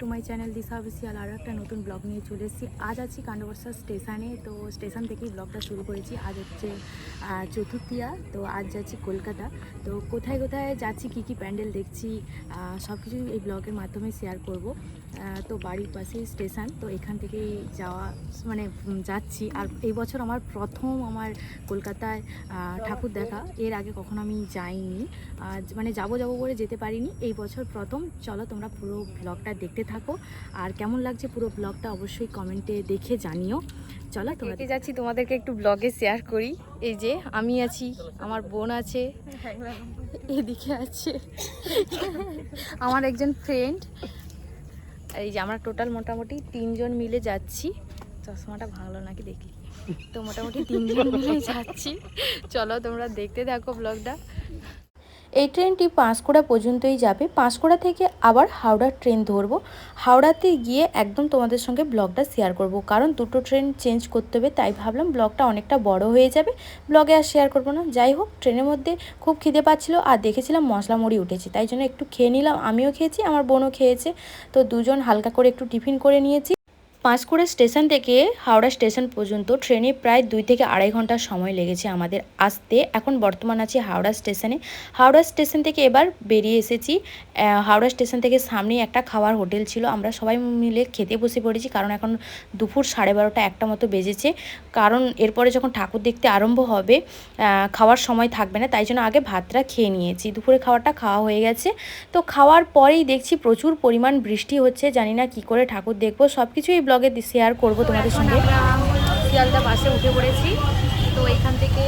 To my channel Disha official আরও একটা নতুন ব্লগ নিয়ে চলে এসেছি। আজ আছি কাণ্ডবর্ষা স্টেশনে, তো স্টেশন থেকেই ব্লগটা শুরু করেছি। আজ হচ্ছে চতুর্থিয়া, তো আজ যাচ্ছি কলকাতা। তো কোথায় কোথায় যাচ্ছি, কি কি প্যান্ডেল দেখছি সব কিছুই এই ব্লগের মাধ্যমে শেয়ার করব। তো বাড়ির পাশেই স্টেশন তো এখান থেকেই যাওয়া মানে যাচ্ছি। আর এই বছর আমার প্রথম আমার কলকাতায় ঠাকুর দেখা। এর আগে কখনো আমি যাইনি। আজ মানে যাব যাব করে যেতে পারিনি। এই বছর প্রথম। চলো তোমরা পুরো ব্লগটা দেখতে থাকো। আর কেমন লাগছে পুরো ব্লগটা অবশ্যই কমেন্টে দেখে জানিও। চলো তোমরা দেখে যাচ্ছি তোমাদেরকে একটু ব্লগে শেয়ার করি। এই যে আমি আছি আমার বোন আছে এদিকে আছে। আমার একজন ফ্রেন্ড এই যে আমরা টোটাল মোটামুটি তিনজন মিলে যাচ্ছি। চশমাটা ভালো নাকি দেখি? তো মোটামুটি তিনজন মিলে যাচ্ছি। চলো তোমরা দেখতে থাকো ব্লগটা। এই ট্রেনটি পাঁশকুড়া পর্যন্তই যাবে। পাঁশকুড়া থেকে আবার হাওড়ার ট্রেন ধরবো। হাওড়াতে গিয়ে একদম তোমাদের সঙ্গে ব্লগটা শেয়ার করব। কারণ দুটো ট্রেন চেঞ্জ করতে হবে, তাই ভাবলাম ব্লগটা অনেকটা বড় হয়ে যাবে। ব্লগে আর শেয়ার করব না। যাই হোক, ট্রেনের মধ্যে খুব খিদে পাচ্ছিলো আর দেখেছিলাম মশলা মুড়ি উঠেছে। তাই জন্য একটু খেয়ে নিলাম। আমিও খেয়েছি, আমার বোনও খেয়েছে। তো দুজন হালকা করে একটু টিফিন করে নিয়েছি। পাঁশকুড়া স্টেশন থেকে হাওড়া স্টেশন পর্যন্ত ট্রেনে প্রায় দুই থেকে আড়াই ঘণ্টা সময় লেগেছে আমাদের আসতে। এখন বর্তমান আছি হাওড়া স্টেশনে। হাওড়া স্টেশন থেকে এবার বেরিয়ে এসেছি। হাওড়া স্টেশন থেকে সামনেই একটা খাওয়ার হোটেল ছিল। আমরা সবাই মিলে খেতে বসে পড়েছি, কারণ এখন দুপুর সাড়ে বারোটা একটা মতো বেজেছে। কারণ এরপরে যখন ঠাকুর দেখতে আরম্ভ হবে খাওয়ার সময় থাকবে না, তাই জন্য আগে ভাতটা খেয়ে নিয়েছি। দুপুরে খাওয়াটা খাওয়া হয়ে গেছে। তো খাওয়ার পরেই দেখছি প্রচুর পরিমাণ বৃষ্টি হচ্ছে, জানি না কি করে ঠাকুর দেখব। সব কিছু এই ব্লগে শেয়ার করব তোমাদের সঙ্গে। শিয়ালদা বাসে উঠে পড়েছি। তো এখান থেকে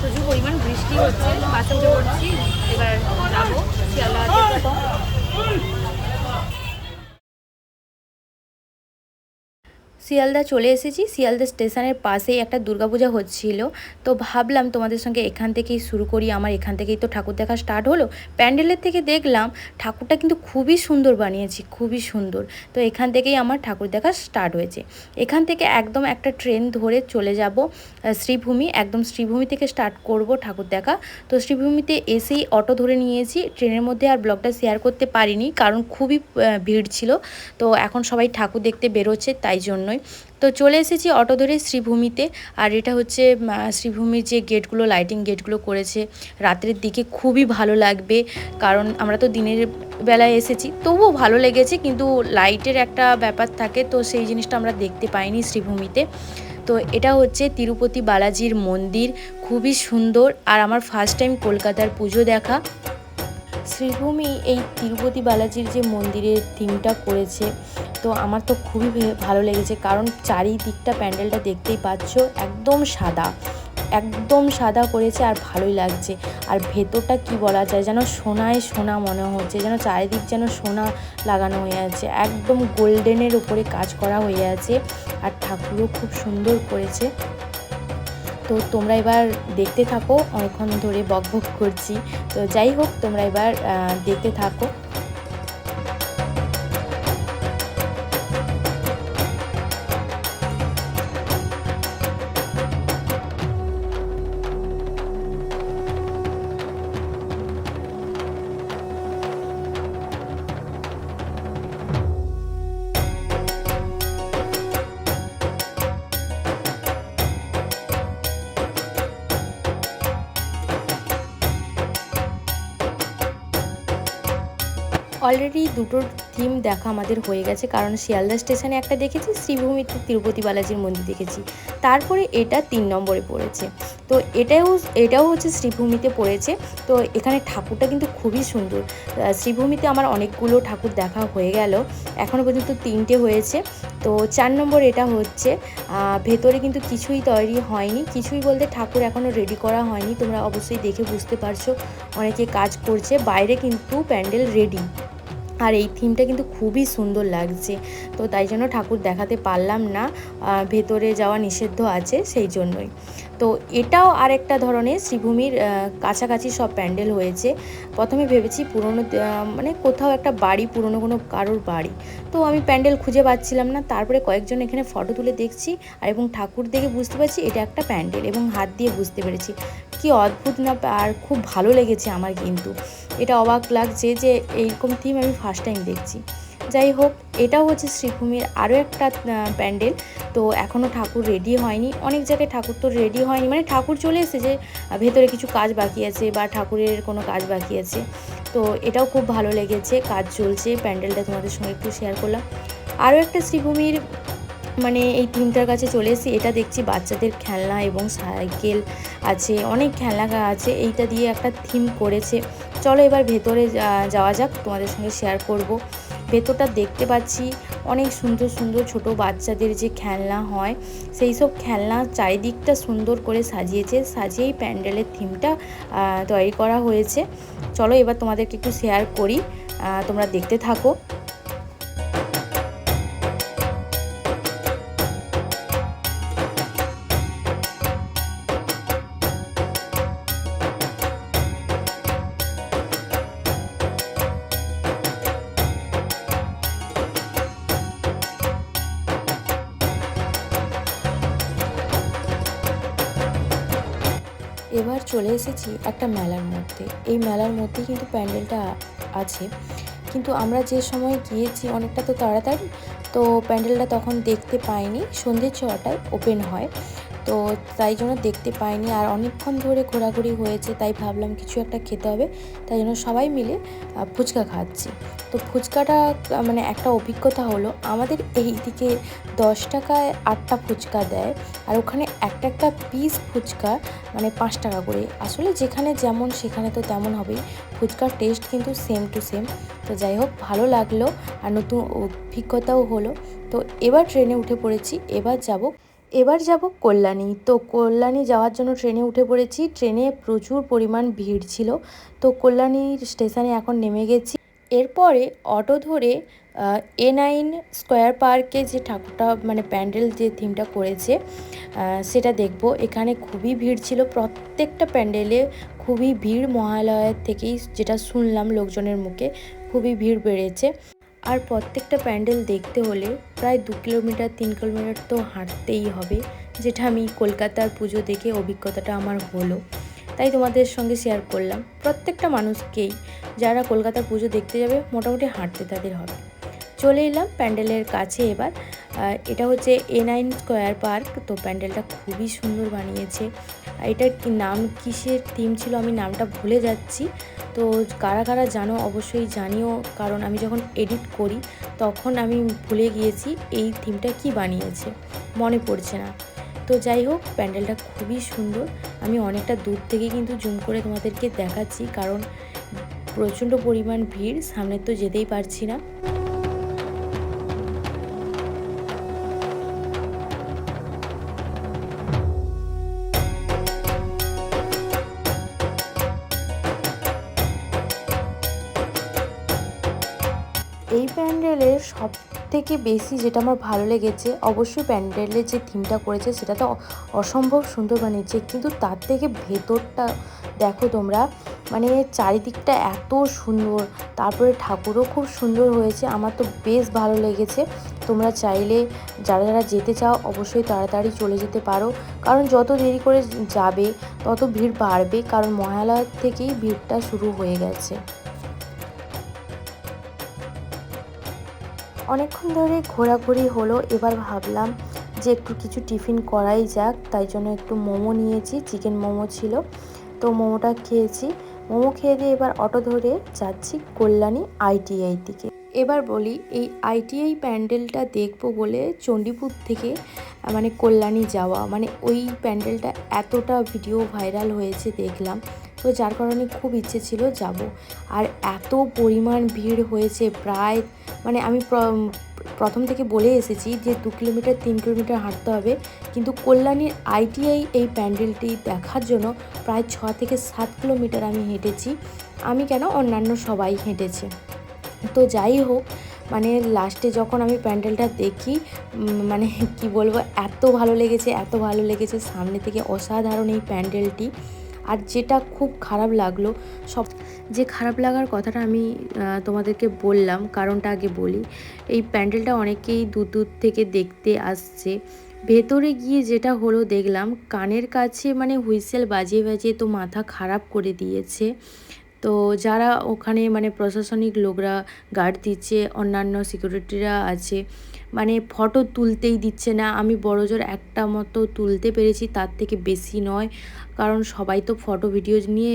প্রচুর পরিমাণ বৃষ্টি হচ্ছে। বাসে উঠে পড়ছি। এবার যাব শিয়ালদা শিয়ালদা চলে এসেছি। শিয়ালদা স্টেশনের পাশেই একটা দুর্গাপূজা হচ্ছিল। তো ভাবলাম তোমাদের সঙ্গে এখান থেকেই শুরু করি। আমার এখান থেকেই তো ঠাকুর দেখা স্টার্ট হলো। প্যান্ডেলের থেকে দেখলাম ঠাকুরটা কিন্তু খুবই সুন্দর বানিয়েছি, খুবই সুন্দর। তো এখান থেকেই আমার ঠাকুর দেখা স্টার্ট হয়েছে। এখান থেকে একদম একটা ট্রেন ধরে চলে যাব শ্রীভূমি। একদম শ্রীভূমি থেকে স্টার্ট করব ঠাকুর দেখা। তো শ্রীভূমিতে এসেই অটো ধরে নিয়েছি। ট্রেনের মধ্যে আর ব্লগটা শেয়ার করতে পারিনি, কারণ খুবই ভিড় ছিল। তো এখন সবাই ঠাকুর দেখতে বেরোচ্ছে, তাই জন্যই। তো চলে এসেছি অটো ধরে শ্রীভূমিতে। আর এটা হচ্ছে শ্রীভূমির যে গেটগুলো লাইটিং গেটগুলো করেছে, রাত্রের দিকে খুবই ভালো লাগবে। কারণ আমরা তো দিনের বেলায় এসেছি, তবুও ভালো লেগেছে, কিন্তু লাইটের একটা ব্যাপার থাকে, তো সেই জিনিসটা আমরা দেখতে পাইনি শ্রীভূমিতে। তো এটা হচ্ছে তিরুপতি বালাজির মন্দির, খুবই সুন্দর। আর আমার ফার্স্ট টাইম কলকাতার পুজো দেখা। শ্রীভূমি এই তিরুপতি বালাজির যে মন্দিরের থিমটা করেছে, তো আমার তো খুবই ভালো লেগেছে। কারণ চারিদিকটা প্যান্ডেলটা দেখতেই পাচ্ছ, একদম সাদা একদম সাদা করেছে আর ভালোই লাগছে। আর ভেতরটা কি বলা যায় যেন সোনায় সোনা মনে হচ্ছে, যেন চারিদিক যেন সোনা লাগানো হয়ে আছে, একদম গোল্ডেনের উপরে কাজ করা হয়ে আছে। আর ঠাকুরও খুব সুন্দর করেছে। তো তোমরা এবার দেখতে থাকো, অনেকক্ষণ ধরে বক করছি। তো যাই হোক, তোমরা এবার দেখতে থাকো। অলরেডি দুটোর থিম দেখা আমাদের হয়ে গেছে। কারণ শিয়ালদা স্টেশনে একটা দেখেছি শ্রীভূমিতে তিরুপতি বালাজির মন্দির দেখেছি। তারপরে এটা তিন নম্বরে পড়েছে। তো এটাও এটাও হচ্ছে শ্রীভূমিতে পড়েছে। তো এখানে ঠাকুরটা কিন্তু খুবই সুন্দর। শ্রীভূমিতে আমার অনেকগুলো ঠাকুর দেখা হয়ে গেল। এখনও পর্যন্ত তিনটে হয়েছে। তো চার নম্বর এটা হচ্ছে ভেতরে কিন্তু কিছুই তৈরি হয়নি। কিছুই বলতে ঠাকুর এখনও রেডি করা হয়নি। তোমরা অবশ্যই দেখে বুঝতে পারছ। অনেকে কাজ করছে। বাইরে কিন্তু প্যান্ডেল রেডি আর এই থিমটা কিন্তু খুবই সুন্দর লাগছে। তো তাই জন্য ঠাকুর দেখাতে পারলাম না ভেতরে যাওয়া নিষিদ্ধ আছে, সেই জন্যই। তো এটাও আরেকটা ধরনের শ্রীভূমির কাছাকাছি সব প্যান্ডেল হয়েছে। প্রথমে ভেবেছি পুরনো মানে কোথাও একটা বাড়ি, পুরনো কোনো কারোর বাড়ি। তো আমি প্যান্ডেল খুঁজে পাচ্ছিলাম না। তারপরে কয়েকজন এখানে ফটো তুলে দেখছি আর এবং ঠাকুর দেখে বুঝতে পারছি এটা একটা প্যান্ডেল এবং হাত দিয়ে বুঝতে পেরেছি। কি অদ্ভুত না, আর খুব ভালো লেগেছে আমার কিন্তু। এটা অবাক লাগছে যে এইরকম থিম আমি ফার্স্ট টাইম দেখছি। যাই হোক, এটাও হচ্ছে শ্রীভূমির আরও একটা প্যান্ডেল। তো এখনও ঠাকুর রেডি হয়নি। অনেক জায়গায় ঠাকুর তো রেডি হয়নি। মানে ঠাকুর চলে এসেছে ভেতরে কিছু কাজ বাকি আছে বা ঠাকুরের কোনো কাজ বাকি আছে। তো এটাও খুব ভালো লেগেছে, কাজ চলছে। প্যান্ডেলটা তোমাদের সঙ্গে একটু শেয়ার করলাম। আরও একটা শ্রীভূমির মানে এই টিমটার কাছে চলে এসেছি। এটা দেখছি বাচ্চাদের খেলনা এবং সাইকেল আছে, অনেক খেলনা আছে। এইটা দিয়ে একটা থিম করেছে। চলো এবার ভেতরে যাওয়া যাক। তোমাদের সঙ্গে শেয়ার করব। ভেতরটা দেখতে পাচ্ছি অনেক সুন্দর সুন্দর ছোট বাচ্চাদের যে খেলনা হয়, সেই সব খেলনা চারিদিকটা সুন্দর করে সাজিয়েছে, সাজিয়েই প্যান্ডেলের থিমটা তৈরি করা হয়েছে। চলো এবার তোমাদেরকে একটু শেয়ার করি তোমরা দেখতে থাকো। এবার চলে এসেছি একটা মেলার মধ্যে। এই মেলার মধ্যেই কিন্তু প্যান্ডেলটা আছে। কিন্তু আমরা যে সময় গিয়েছি অনেকটা তো তাড়াতাড়ি, তো প্যান্ডেলটা তখন দেখতে পাইনি। সন্ধ্যে ছটায় ওপেন হয়। তো তাই জন্য দেখতে পাইনি। আর অনেকক্ষণ ধরে ঘোরাঘুরি হয়েছে, তাই ভাবলাম কিছু একটা খেতে হবে। তাই জন্য সবাই মিলে ফুচকা খাচ্ছি। তো ফুচকাটা মানে একটা অভিজ্ঞতা হলো, আমাদের এই দিকে দশ টাকায় আটটা ফুচকা দেয়, আর ওখানে একটা একটা পিস ফুচকা মানে পাঁচ টাকা করে। আসলে যেখানে যেমন, সেখানে তো তেমন হবেই। ফুচকার টেস্ট কিন্তু সেম টু সেম তো যাই হোক, ভালো লাগল, আর নতুন অভিজ্ঞতাও হলো। তো এবার ট্রেনে উঠে পড়েছি, এবার যাব এবার যাব কল্যাণী। তো কল্যাণী যাওয়ার জন্য ট্রেনে উঠে পড়েছি। ট্রেনে প্রচুর পরিমাণ ভিড় ছিল। তো কল্যাণী স্টেশনে এখন নেমে গেছি। এরপরে অটো ধরে এ নাইন স্কোয়ার পার্কে যে ঠাকুরটা মানে প্যান্ডেল যে থিমটা করেছে সেটা দেখব। এখানে খুবই ভিড় ছিল। প্রত্যেকটা প্যান্ডেলে খুবই ভিড় মহালয়ের থেকেই যেটা শুনলাম লোকজনের মুখে, খুবই ভিড় বেড়েছে। আর প্রত্যেকটা প্যান্ডেল দেখতে হলে প্রায় দু কিলোমিটার, তিন কিলোমিটার তো হাঁটতেই হবে, যেটা আমি কলকাতার পুজো দেখে অভিজ্ঞতাটা আমার হলো। তাই তোমাদের সঙ্গে শেয়ার করলাম। প্রত্যেকটা মানুষকেই যারা কলকাতার পুজো দেখতে যাবে, মোটামুটি হাঁটতে তাদের হবে। চলে এলাম প্যান্ডেলের কাছে এবার। এটা হচ্ছে এ নাইন স্কোয়ার পার্ক তো প্যান্ডেলটা খুবই সুন্দর বানিয়েছে। এটার নাম, কিসের থিম ছিল আমি নামটা ভুলে যাচ্ছি। তো কারা কারা জানো অবশ্যই জানিও, কারণ আমি যখন এডিট করি তখন আমি ভুলে গিয়েছি এই থিমটা কি বানিয়েছে, মনে পড়ছে না। তো যাই হোক, প্যান্ডেলটা খুবই সুন্দর। আমি অনেকটা দূর থেকে কিন্তু জুম করে তোমাদেরকে দেখাচ্ছি, কারণ প্রচণ্ড পরিমাণ ভিড়, সামনে তো যেতেই পারছি না। এই প্যান্ডেলের সব থেকে বেশি যেটা আমার ভালো লেগেছে, অবশ্যই প্যান্ডেলের যে থিমটা করেছে সেটা তো অসম্ভব সুন্দর বানিয়েছে। কিন্তু তার থেকে ভেতরটা দেখো তোমরা মানে চারিদিকটা এত সুন্দর, তারপরে ঠাকুরও খুব সুন্দর হয়েছে, আমার তো বেশ ভালো লেগেছে। তোমরা চাইলে যারা যারা যেতে চাও অবশ্যই তাড়াতাড়ি চলে যেতে পারো। কারণ যত দেরি করে যাবে, তত ভিড় বাড়বে, কারণ মহালয়ার থেকেই ভিড়টা শুরু হয়ে গেছে। অনেকক্ষণ ধরে ঘোরাঘুরি হলো, এবার ভাবলাম যে একটু কিছু টিফিন করাই যাক, তাই জন্য একটু মোমো নিয়েছি, চিকেন মোমো ছিল। তো মোমোটা খেয়েছি। মোমো খেয়ে দিয়ে এবার অটো ধরে যাচ্ছি কল্যাণী আইটিআই দিকে। এবার বলি, এই আইটিআই প্যান্ডেলটা দেখব বলে চণ্ডীপুর থেকে মানে কল্যাণী যাওয়া মানে ওই প্যান্ডেলটা এতটা ভিডিও ভাইরাল হয়েছে দেখলাম। তো যার কারণে খুব ইচ্ছে ছিল যাব। আর এত পরিমাণ ভিড় হয়েছে প্রায় মানে আমি প্রথম থেকে বলে এসেছি যে দু কিলোমিটার, তিন কিলোমিটার হাঁটতে হবে। কিন্তু কল্যাণীর আইটিআই এই প্যান্ডেলটি দেখার জন্য প্রায় ছ থেকে সাত কিলোমিটার আমি হেঁটেছি। আমি কেন? অন্যান্য সবাই হেঁটেছে। তো যাই হোক মানে লাস্টে যখন আমি প্যান্ডেলটা দেখি মানে কি বলব, এত ভালো লেগেছে, এত ভালো লেগেছে, সামনে থেকে অসাধারণ এই প্যান্ডেলটি। আর যেটা খুব খারাপ লাগল, সব যে খারাপ লাগার কথাটা আমি তোমাদেরকে বললাম, কারণটা আগে বলি, এই প্যান্ডেলটা অনেকেই দূর দূর থেকে দেখতে আসছে। ভেতরে গিয়ে যেটা হলো দেখলাম, কানের কাছে মানে হুইসেল বাজিয়ে বাজিয়ে তো মাথা খারাপ করে দিয়েছে। তো যারা ওখানে মানে প্রশাসনিক লোকরা গার্ড দিচ্ছে, অন্যান্য সিকিউরিটিরা আছে মানে ফটো তুলতেই দিচ্ছে না। আমি বড়জোর একটা মতো তুলতে পেরেছি, তার থেকে বেশি নয়। কারণ সবাই তো ফটো ভিডিও নিয়ে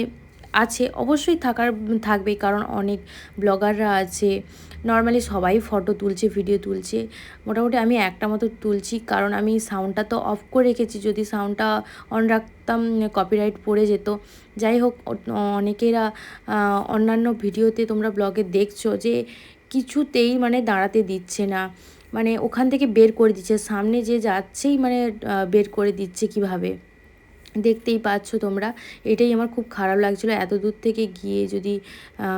আছে, অবশ্যই থাকার থাকবে কারণ অনেক ব্লগাররা আছে। নর্মালি সবাই ফটো তুলছে ভিডিও তুলছে। মোটামুটি আমি একটা মতো তুলছি। কারণ আমি সাউন্ডটা তো অফ করে রেখেছি। যদি সাউন্ডটা অন রাখতাম কপিরাইট পড়ে যেত। যাই হোক, অনেকেরা অন্যান্য ভিডিওতে তোমরা ব্লগে দেখছ যে কিছুতেই মানে দাঁড়াতে দিচ্ছে না। মানে ওখান থেকে বের করে দিচ্ছে সামনে যে যাচ্ছেই মানে বের করে দিচ্ছে কীভাবে? দেখতেই পাচ্ছ তোমরা। এটাই আমার খুব খারাপ লাগছিল। এত দূর থেকে গিয়ে যদি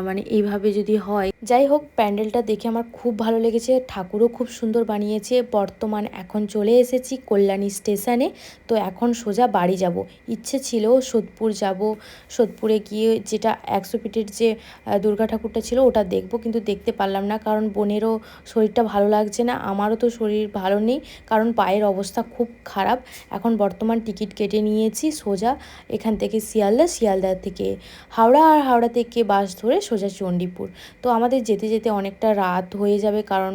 মানে এইভাবে যদি হয়। যাই হোক, প্যান্ডেলটা দেখে আমার খুব ভালো লেগেছে। ঠাকুরও খুব সুন্দর বানিয়েছে। বর্তমান এখন চলে এসেছি কল্যাণী স্টেশনে। তো এখন সোজা বাড়ি যাব। ইচ্ছে ছিল সোদপুর যাব। সোদপুরে গিয়ে যেটা একশো ফিটের যে দুর্গা ঠাকুরটা ছিল ওটা দেখব। কিন্তু দেখতে পারলাম না। কারণ বোনেরও শরীরটা ভালো লাগছে না। আমারও তো শরীর ভালো নেই। কারণ পায়ের অবস্থা খুব খারাপ। এখন বর্তমান টিকিট কেটে নিয়েছি। সোজা এখান থেকে শিয়ালদা শিয়ালদা থেকে হাওড়া আর হাওড়া থেকে বাস ধরে সোজা চণ্ডীপুর। তো আমাদের যেতে যেতে অনেকটা রাত হয়ে যাবে কারণ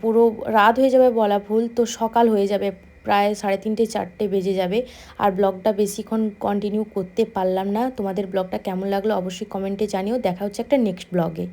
পুরো রাত হয়ে যাবে বলা ভুল, তো সকাল হয়ে যাবে, প্রায় সাড়ে তিনটে, চারটে বেজে যাবে। আর ব্লগটা বেশিক্ষণ কন্টিনিউ করতে পারলাম না। তোমাদের ব্লগটা কেমন লাগল অবশ্যই কমেন্টে জানিও। দেখা হচ্ছে একটা নেক্সট ব্লগে